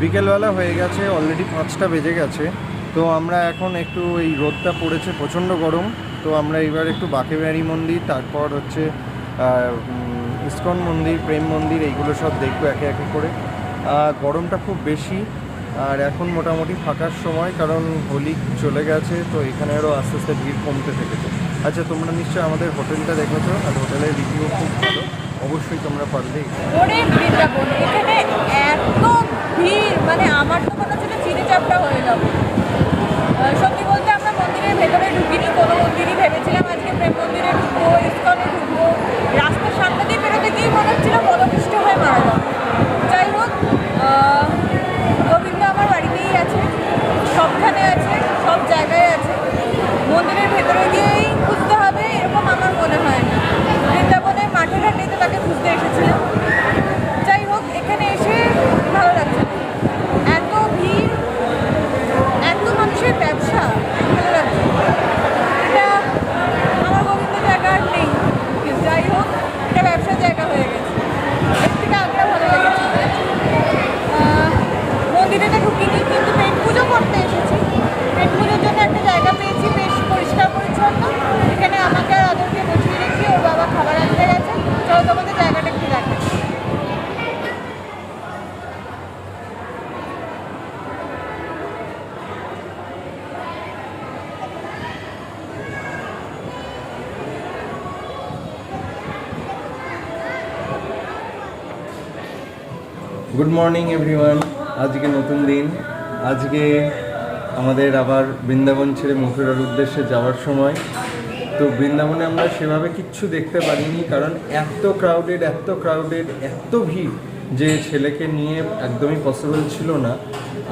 বিকেলবেলা হয়ে গেছে অলরেডি পাঁচটা বেজে গেছে। তো আমরা এখন একটু এই রোদটা পড়েছে, প্রচণ্ড গরম। তো আমরা এবার একটু বাঁকেবিহারী মন্দির, তারপর হচ্ছে ইস্কন মন্দির, প্রেম মন্দির, এইগুলো সব দেখব একে একে করে। গরমটা খুব বেশি, আর এখন মোটামুটি ফাঁকার সময়, কারণ হোলি চলে গেছে, তো এখানে আরও আস্তে আস্তে ভিড় কমতে থেকেছে। আচ্ছা তোমরা নিশ্চয়ই আমাদের হোটেলটা দেখেছ, আর হোটেলের রিভিউ খুব ভালো। অবশ্যই তোমরা পারলে মানে আমার তো মনে হচ্ছিল চিনি চাপটা হয়ে যাবে। সত্যি বলতে আমরা মন্দিরের ভেতরে ঢুকিনি, কোনো মন্দিরই ভেবেছিলাম আজকে প্রেম মন্দিরে ঢুকবো, ইস্কনে ঢুকবো। রাস্তার সামনে দিয়ে বেরোতে গিয়ে মনে হচ্ছিল পদপিষ্ট হয়ে মারা যাই হোক আহ, গোবিন্দ আমার বাড়িতেই আছে সবখানে আছে সব জায়গায় আছে মন্দিরের ভেতরে গিয়েই খুঁজতে হবে এরকম আমার মনে হয় না বৃন্দাবনের মাঠে ঘাটেই তাকে খুঁজতে এসেছিলাম যাই হোক এখানে এসে ভালো লাগছে না। এত ভিড় এত মানুষের ব্যবসা ভালো লাগছে না। এটা আমার গোবিন্দ জায়গা আর নেই যাই হোক এটা ব্যবসার জায়গা হয়ে গেছে এর থেকে আগ্রা ভালো লেগেছে আহ, মন্দিরে তো ঢুকিনি কিন্তু পেট পুজো করতে এসেছি পেট পুজোর জন্য একটা জায়গা পেয়েছি বেশ পরিষ্কার পরিচ্ছন্ন এখানে আমাকে আর আদরকে বসিয়ে রেখে ওর বাবা খাবার আনতে গেছে চলো তোমাদের জায়গাটা একটু দেখা গুড মর্নিং এভরিওয়ান আজকে নতুন দিন। আজকে আমাদের আবার বৃন্দাবন ছেড়ে মথুরার উদ্দেশ্যে যাওয়ার সময়। তো বৃন্দাবনে আমরা সেভাবে কিচ্ছু দেখতে পারিনি, কারণ এত ক্রাউডেড এত ক্রাউডেড এত ভিড় যে ছেলেকে নিয়ে একদমই পসিবল ছিল না।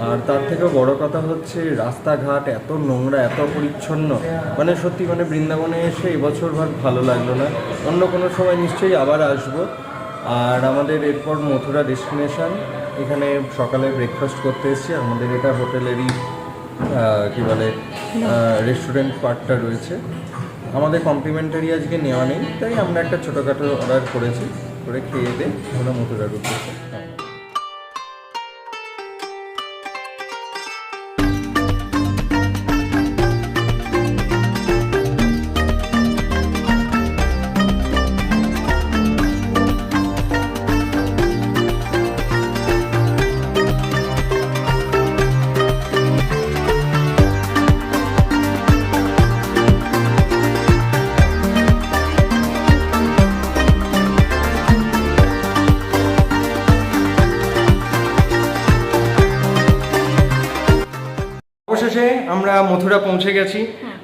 আর তার থেকেও বড় কথা হচ্ছে, রাস্তাঘাট এত নোংরা, এত পরিচ্ছন্ন। মানে সত্যি মানে বৃন্দাবনে এসে এবছর ভার ভালো লাগল না। অন্য কোনো সময় নিশ্চয়ই আবার আসব। আর আমাদের এরপর মথুরা ডেস্টিনেশান এখানে সকালে ব্রেকফাস্ট করতে এসেছি। আমাদের এটা হোটেলেরই কি বলে রেস্টুরেন্ট পার্টটা রয়েছে। আমাদের কমপ্লিমেন্টারি আজকে নেওয়া নেই তাই আমরা একটা ছোটোখাটো অর্ডার করেছি। করে খেয়ে দিয়ে আমরা মথুরার উদ্দেশ্যে মথুরা পৌঁছে গেছি।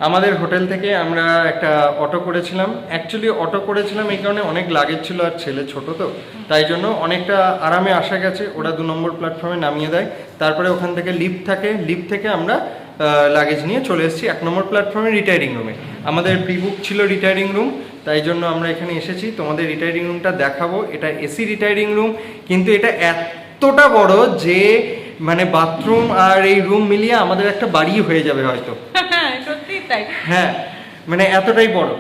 আমাদের হোটেল থেকে আমরা একটা অটো করেছিলাম। অ্যাকচুয়ালি অটো করেছিলাম এই কারণে অনেক লাগেজ ছিল আর ছেলে ছোট তো। তাই জন্য অনেকটা আরামে আসা গেছে। ওরা দু নম্বর প্ল্যাটফর্মে নামিয়ে দেয়। তারপরে ওখান থেকে লিফট থাকে। লিফট থেকে আমরা লাগেজ নিয়ে চলে এসেছি এক নম্বর প্ল্যাটফর্মে রিটায়ারিং রুমে আমাদের প্রি বুক ছিল রিটায়ারিং রুম তাই জন্য আমরা এখানে এসেছি। তোমাদের রিটায়ারিং রুমটা দেখাবো। এটা এসি রিটায়ারিং রুম কিন্তু এটা এতটা বড় যে মানে বাথরুম আর এই রুম মিলিয়ে আমাদের একটা বাড়ি হয়ে যাবে হয়তো। সত্যি তাই। হ্যাঁ মানে এতটাই বড়।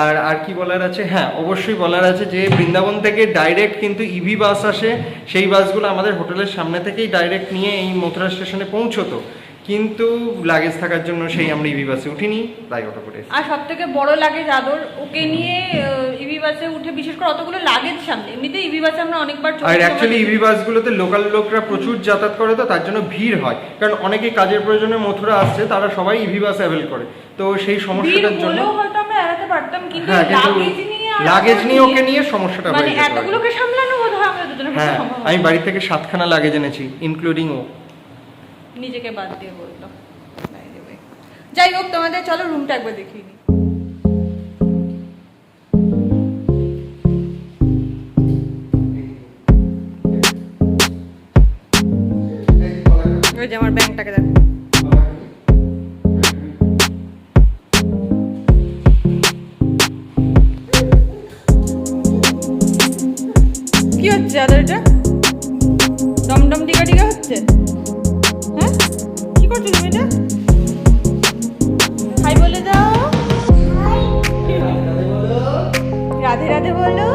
আর আর কি বলার আছে? হ্যাঁ অবশ্যই বলার আছে যে বৃন্দাবন থেকে ডাইরেক্ট কিন্তু ইভি বাস আসে। সেই বাসগুলো আমাদের হোটেলের সামনে থেকেই ডাইরেক্ট নিয়ে এই মথুরা স্টেশনে পৌঁছতো। কিন্তু লাগেজ থাকার জন্য সেই আমরা ইভি বাসে উঠিনি তাই অটো করে আর সব থেকে বড় লাগেজ আদর ওকে নিয়ে ইভি বাসে উঠে বিশেষ করে অতগুলো লাগেজ সামনে। এমনিতে ইভি বাসে আমরা অনেকবার আর আমার অ্যাকচুয়ালি ইভি বাসগুলোতে লোকাল লোকরা প্রচুর যাতায়াত করে তো তার জন্য ভিড় হয়। কারণ অনেকে কাজের প্রয়োজনে মথুরা আসছে তারা সবাই ইভি বাস অ্যাভেল করে। তো সেই সমস্যাটার জন্য হয়তো আমরা এড়াতে পারতাম কিন্তু হ্যাঁ লাগেজ নিয়ে লাগেজ নিয়ে ওকে নিয়ে সমস্যাটা মানে হয়ে। এতগুলোকে সামলানো বোধ হয় আমাদের দুজনের পক্ষে হ্যাঁ সম্ভব আমি বাড়ি থেকে সাতখানা লাগেজ এনেছি ইনক্লুডিং ও। নিজেকে বাদ দিয়ে way। যাই হোক, তোমাদের চলো রুমটা একবার দেখিয়ে আমার ব্যাংকটাকে দেখো। কি হচ্ছে, আদার এটা? দমদম টিকা টিকা হচ্ছে? ছোট্ট জমিটা বলো।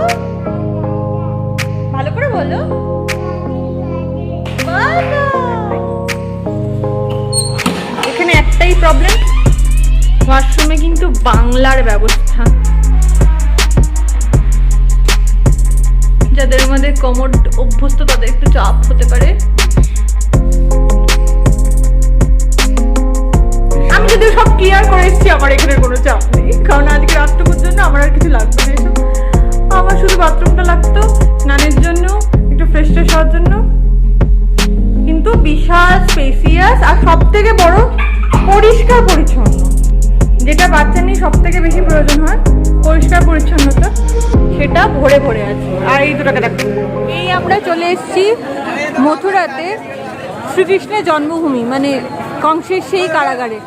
ভালো করে বলো। এখানে একটাই প্রবলেম ওয়াশরুমে কিন্তু বাংলার ব্যবস্থা। যাদের মধ্যে কমোড অভ্যস্ত, তাদের একটু চাপ হতে পারে। যদি সব ক্লিয়ার করে এসেছি আমার এখানে কোনো চাপ নেই। কারণ আজকে রাতটুকুর জন্য আমার আর কিছু লাগবে না এসব আমার শুধু বাথরুমটা লাগতো, স্নানের জন্য, একটু ফ্রেশ ট্রেশ হওয়ার জন্য। কিন্তু বিশাল স্পেসিয়াস আর সব থেকে বড় পরিষ্কার পরিচ্ছন্ন। যেটা বাচ্চা নিয়ে সব থেকে বেশি প্রয়োজন হয়, পরিষ্কার পরিচ্ছন্নতা, সেটা ভরে ভরে আছে। আর এই দুটাকে দেখো। এই আমরা চলে এসেছি মথুরাতে শ্রীকৃষ্ণের জন্মভূমি মানে কংসের সেই কারাগারে।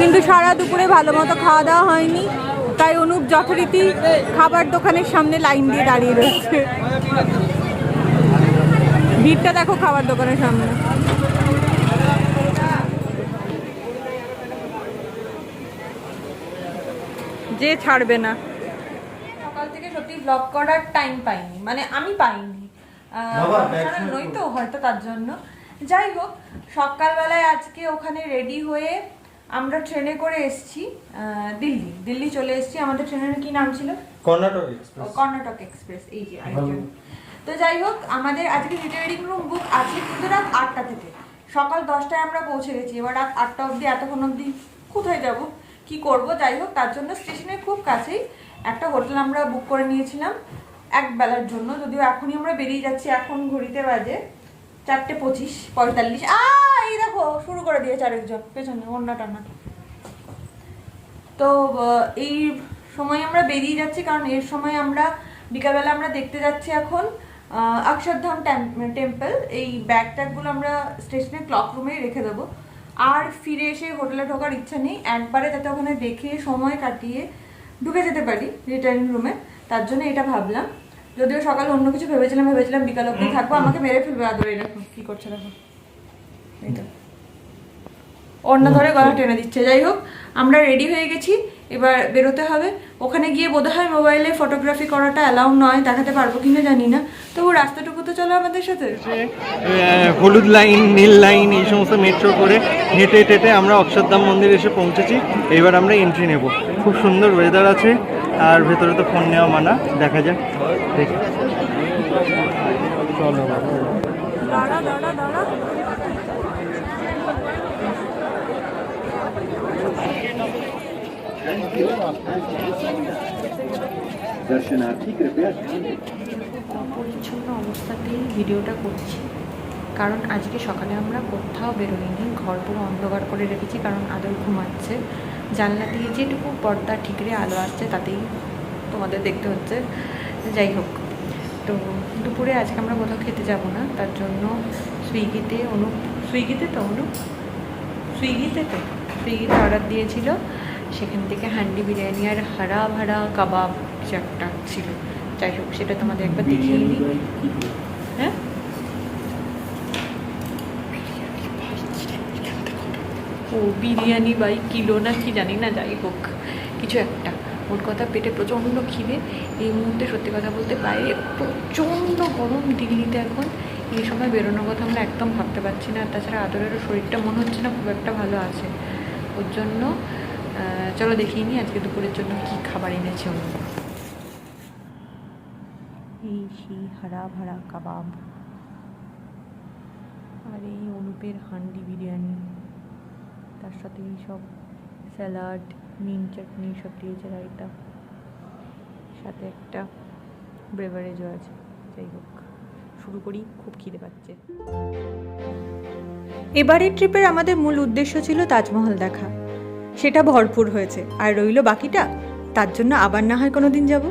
কিন্তু সারা দুপুরে ভালো মতো খাওয়া দাওয়া হয়নি। তাই অনুপ যথারীতি খাবার দোকানের সামনে লাইন দিয়ে দাঁড়িয়ে রয়েছে। ভিড়টা দেখো খাবার দোকানের সামনে। যে ছাড়বে না। সকাল থেকে সত্যি ব্লগ করার টাইম পাইনি। মানে আমি পাইনি। নই তো হয়তো তার জন্য। যাই হোক সকালবেলায় আজকে ওখানে রেডি হয়ে আমরা ট্রেনে করে এসেছি দিল্লি। দিল্লি চলে এসেছি। আমাদের ট্রেনের কি নাম ছিল? কর্ণাটক এক্সপ্রেস কর্ণাটক এক্সপ্রেস এই যে তো যাই হোক আমাদের আজকে রিটায়ারিং রুম বুক আছে কিন্তু রাত আটটা থেকে। সকাল দশটায় আমরা পৌঁছে গেছি। এবার রাত আটটা অবধি এতক্ষণ অবধি কোথায় যাব কি করব যাই হোক তার জন্য স্টেশনের খুব কাছেই একটা হোটেল আমরা বুক করে নিয়েছিলাম। এক বেলার জন্য যদিও এখনই আমরা বেরিয়ে যাচ্ছি এখন ঘড়িতে বাজে চারটে পঁচিশ, পঁয়তাল্লিশ। আ এই দেখো, শুরু করে দিয়েছে আরেকজন। পেছনে অন্য টানা তো এই সময় আমরা বেরিয়ে যাচ্ছি, কারণ এর সময় আমরা, বিকালবেলা আমরা দেখতে যাচ্ছি এখন অক্ষরধাম টেম্পল। এই ব্যাগ ট্যাগগুলো আমরা স্টেশনে ক্লক রুমে রেখে দেবো। আর ফিরে এসে হোটেলে ঢোকার ইচ্ছা নেই। একবারে যাতে ওখানে দেখে, সময় কাটিয়ে ঢুকে যেতে পারি রিটার্নিং রুমে তার জন্য এটা ভাবলাম। যদিও সকালে অন্য কিছু ভেবেছিলাম ভেবেছিলাম বিকাল অব্দি থাকব। আমাকে মেরে ফেলবে আদর দেখো কি করছে দেখো। এই তো। অন্য ধরে গলা টেনে দিচ্ছে। যাই হোক আমরা রেডি হয়ে গেছি। এবার বেরোতে হবে। ওখানে গিয়ে বোধহয় মোবাইলে ফটোগ্রাফি করাটা অ্যালাউ নয় দেখাতে পারব কিনা জানি না। তবু রাস্তাটুকু তো চলো আমাদের সাথে। হলুদ লাইন নীল লাইন এই সমস্ত মেট্রো করে হেঁটে হেঁটে আমরা অক্ষরধাম মন্দির এসে পৌঁছেছি। এবার আমরা এন্ট্রি নেব। খুব সুন্দর ওয়েদার আছে। আর ভেতরে তো ফোন নেওয়া মানা, দেখা যাক। দেখি। পরিচ্ছন্ন অবস্থাতেই ভিডিওটা করছি। কারণ আজকে সকালে আমরা কোথাও বেরোইনি, ঘর পুরো অন্ধকার করে রেখেছি, কারণ আদর ঘুমাচ্ছে। জানলা দিয়ে যেটুকু পর্দা ঠিকরে আলো আসছে তাতেই তোমাদের দেখতে হচ্ছে। যাই হোক তো দুপুরে আজকে আমরা কোথাও খেতে যাব না তার জন্য সুইগিতে অনু সুইগিতে তো অনু সুইগিতে তো? সুইগিতে অর্ডার দিয়েছিল সেখান থেকে হান্ডি বিরিয়ানি আর হারা ভাড়া কাবাব কিছু একটা ছিল। যাই হোক সেটা তোমাদের একবার দেখিয়ে দিই হ্যাঁ ও বিরিয়ানি বাই কিলো না কি জানি না, যাই হোক, কিছু একটা। ওর কথা পেটে প্রচণ্ড খিদে। এই মুহূর্তে সত্যি কথা বলতে বাইরে প্রচণ্ড গরম দিল্লিতে এখন। এই সময় বেরোনোর কথা আমরা একদম ভাবতে পারছি না। তাছাড়া আদরেরও শরীরটা মনে হচ্ছে না খুব একটা ভালো আছে। ওর জন্য চলো দেখিয়ে নিই আজকে দুপুরের জন্য কী খাবার এনেছে উনি এই সেই হারা ভাড়া কাবাব। আর এই অনুপের হান্ডি বিরিয়ানি। তার সাথে এই সব স্যালাড, নিম চাটনি সব দিয়েছে রায়তা সাথে একটা ব্রেভারেজও আছে। যাই হোক, শুরু করি, খুব খিদে পাচ্ছে। এবারের ট্রিপের আমাদের মূল উদ্দেশ্য ছিল তাজমহল দেখা। সেটা ভরপুর হয়েছে। আর রইল বাকিটা? তার জন্য আবার না হয় কোনো দিন যাব।